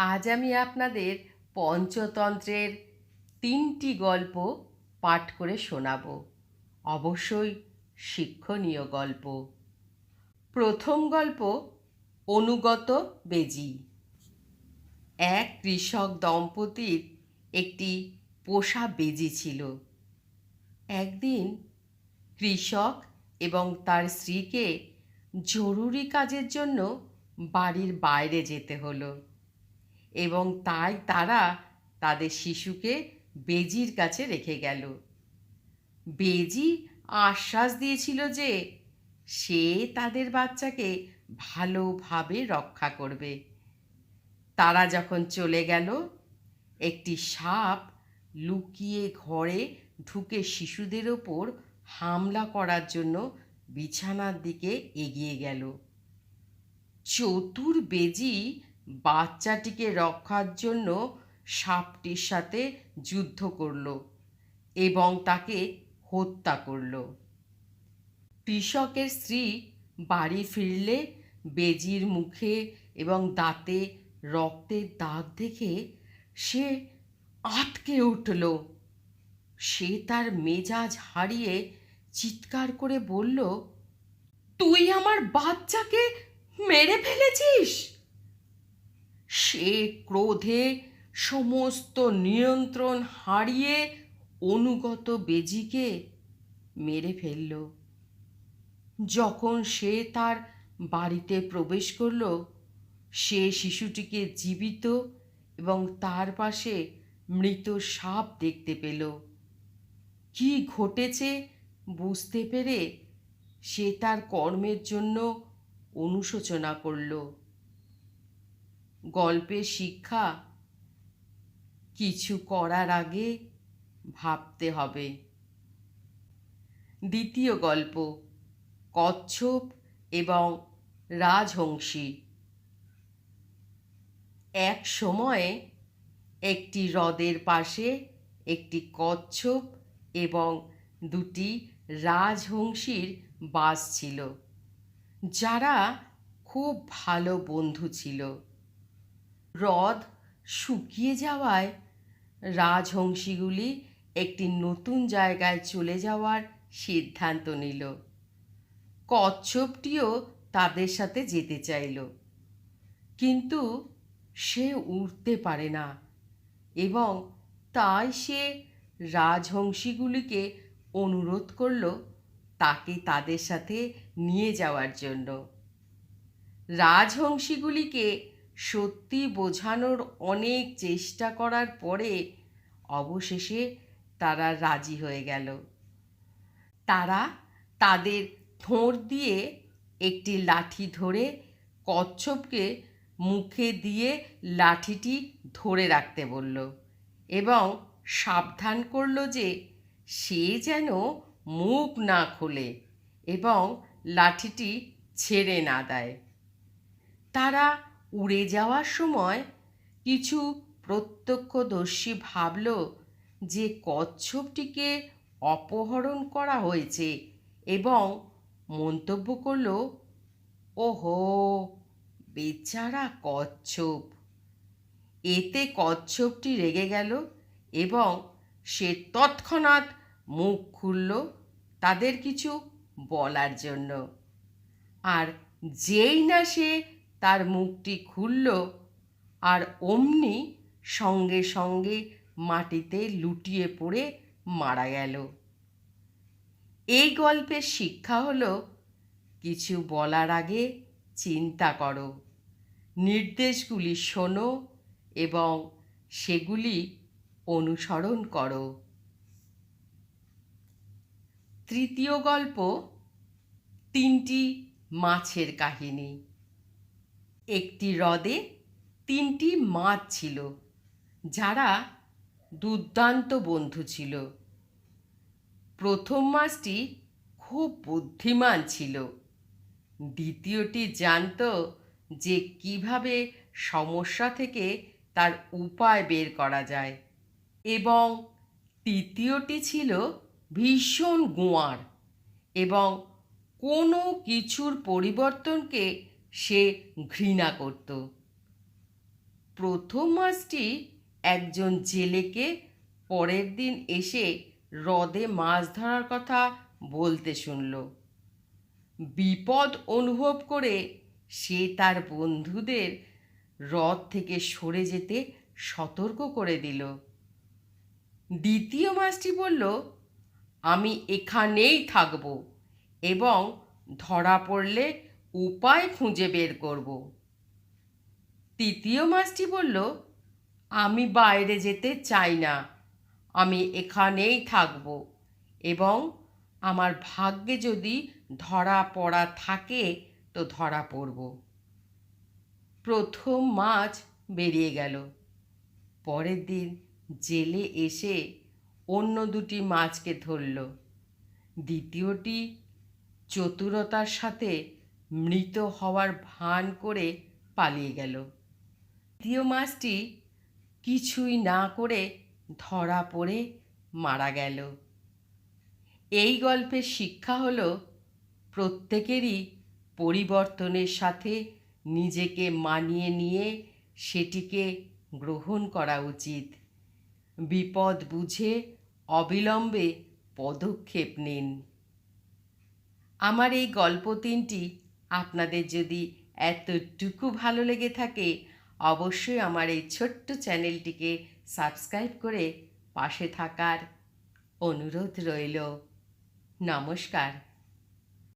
আজ আমি আপনাদের পঞ্চতন্ত্রের তিনটি গল্প পাঠ করে শোনাব। অবশ্যই শিক্ষণীয় গল্প। প্রথম গল্প, অনুগত বেজি। এক কৃষক দম্পতির একটি পোষা বেজি ছিল। একদিন কৃষক এবং তার স্ত্রীকে জরুরি কাজের জন্য বাড়ির বাইরে যেতে হলো। এবং তাই তারা তাদের শিশুকে বেজির কাছে রেখে গেল। বেজি আশ্বাস দিয়েছিল যে সে তাদের বাচ্চাকে ভালোভাবে রক্ষা করবে। তারা যখন চলে গেল, একটি সাপ লুকিয়ে ঘরে ঢুকে শিশুদের ওপর হামলা করার জন্য বিছানার দিকে এগিয়ে গেল। চতুর বেজি বাচ্চাটিকে রক্ষার জন্য সাপটির সাথে যুদ্ধ করল এবং তাকে হত্যা করল। কৃষকের স্ত্রী বাড়ি ফিরলে বেজির মুখে এবং দাঁতে রক্তের দাগ দেখে সে আটকে উঠল। সে তার মেজাজ হারিয়ে চিৎকার করে বলল, তুই আমার বাচ্চাকে মেরে ফেলেছিস? সে ক্রোধে সমস্ত নিয়ন্ত্রণ হারিয়ে অনুগত বেজিকে মেরে ফেলল। যখন সে তার বাড়িতে প্রবেশ করল, সে শিশুটিকে জীবিত এবং তার পাশে মৃত সাপ দেখতে পেল। কি ঘটেছে বুঝতে পেরে সে তার কর্মের জন্য অনুশোচনা করল। গল্পের শিক্ষা, কিছু করার আগে ভাবতে হবে। দ্বিতীয় গল্প, কচ্ছপ এবং রাজহংসী। এক সময়ে একটি হ্রদের পাশে একটি কচ্ছপ এবং দুটি রাজহংসীর বাস ছিল, যারা খুব ভালো বন্ধু ছিল। হ্রদ শুকিয়ে যাওয়ায় রাজহংসীগুলি একটি নতুন জায়গায় চলে যাওয়ার সিদ্ধান্ত নিল। কচ্ছপটিও তাদের সাথে যেতে চাইল। কিন্তু সে উড়তে পারে না এবং তাই সে রাজহংসীগুলিকে অনুরোধ করল তাকে তাদের সাথে নিয়ে যাওয়ার জন্য। রাজহংসীগুলিকে সত্যি বোঝানোর অনেক চেষ্টা করার পরে অবশেষে তারা রাজি হয়ে গেল। তারা তাদের থোঁড় দিয়ে একটি লাঠি ধরে কচ্ছপকে মুখে দিয়ে লাঠিটি ধরে রাখতে বলল এবং সাবধান করল যে সে যেন মুখ না খোলে এবং লাঠিটি ছেড়ে না দেয়। তারা উড়ে যাওয়ার সময় কিছু প্রত্যক্ষদর্শী ভাবল যে কচ্ছপটিকে অপহরণ করা হয়েছে এবং মন্তব্য করল, ওহো, বেচারা কচ্ছপ। এতে কচ্ছপটি রেগে গেল এবং সে তৎক্ষণাৎ মুখ খুলল তাদের কিছু বলার জন্য। আর যেই না সে তার মুখটি খুলল আর অমনি সঙ্গে সঙ্গে মাটিতে লুটিয়ে পড়ে মারা গেল। এই গল্পের শিক্ষা হলো, কিছু বলার আগে চিন্তা করো। নির্দেশগুলি শোনো এবং সেগুলি অনুসরণ করো। তৃতীয় গল্প, তিনটি মাছের কাহিনী। একটি হ্রদে তিনটি মাছ ছিল, যারা দুর্দান্ত বন্ধু ছিল। প্রথম মাছটি খুব বুদ্ধিমান ছিল। দ্বিতীয়টি জানত যে কীভাবে সমস্যা থেকে তার উপায় বের করা যায় এবং তৃতীয়টি ছিল ভীষণ গোঁয়ার এবং কোনো কিছুর পরিবর্তনকে সে ঘৃণা করত। প্রথম মাছটি একজন জেলেকে পরের দিন এসে হ্রদে মাছ ধরার কথা বলতে শুনল। বিপদ অনুভব করে সে তার বন্ধুদের হ্রদ থেকে সরে যেতে সতর্ক করে দিল। দ্বিতীয় মাছটি বলল, আমি এখানেই থাকব এবং ধরা পড়লে উপায় খুঁজে বের করব। তৃতীয় মাছটি বলল, আমি বাইরে যেতে চাই না। আমি এখানেই থাকব এবং আমার ভাগ্যে যদি ধরা পড়া থাকে তো ধরা পড়ব। প্রথম মাছ বেরিয়ে গেল। পরের দিন জেলে এসে অন্য দুটি মাছকে ধরল। দ্বিতীয়টি চতুরতার সাথে মৃত হওয়ার ভান করে পালিয়ে গেল। তৃতীয় মাছটি কিছুই না করে ধরা পড়ে মারা গেল। এই গল্পের শিক্ষা হলো, প্রত্যেকেরই পরিবর্তনের সাথে নিজেকে মানিয়ে নিয়ে সেটিকে গ্রহণ করা উচিত। বিপদ বুঝে অবিলম্বে পদক্ষেপ নিন। আমার এই গল্প তিনটি আপনাদের যদি এতটুকু ভালো লেগে থাকে, অবশ্যই আমার এই ছোট্ট চ্যানেলটিকে সাবস্ক্রাইব করে পাশে থাকার অনুরোধ রইল। নমস্কার।